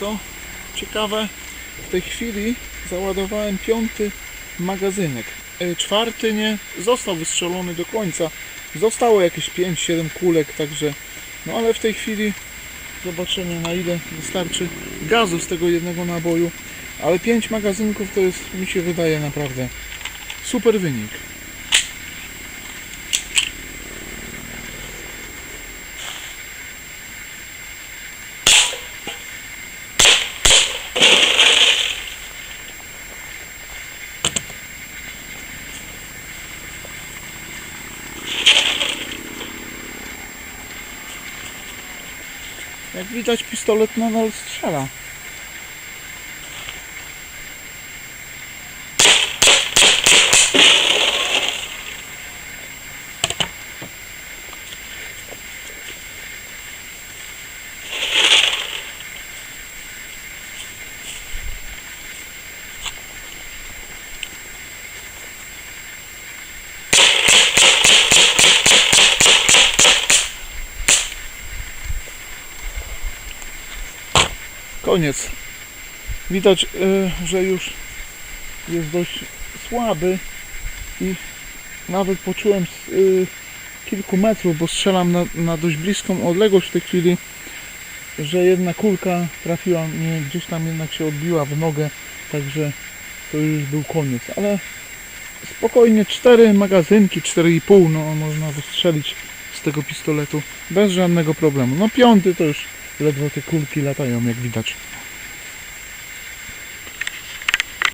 Co ciekawe, w tej chwili załadowałem piąty magazynek. E, Czwarty nie został wystrzelony do końca. Zostało jakieś 5-7 kulek, także no ale w tej chwili zobaczymy na ile wystarczy gazu z tego jednego naboju. Ale 5 magazynków to jest, mi się wydaje, naprawdę super wynik. Jak widać pistolet nadal strzela. Koniec. Widać, y, że już jest dość słaby i nawet poczułem z y, kilku metrów, bo strzelam na, na dość bliską odległość w tej chwili, że jedna kulka trafiła mnie, gdzieś tam jednak się odbiła w nogę, także to już był koniec, ale spokojnie cztery magazynki, 4,5 no można wystrzelić z tego pistoletu bez żadnego problemu. No piąty to już ledwo te kulki latają jak widać.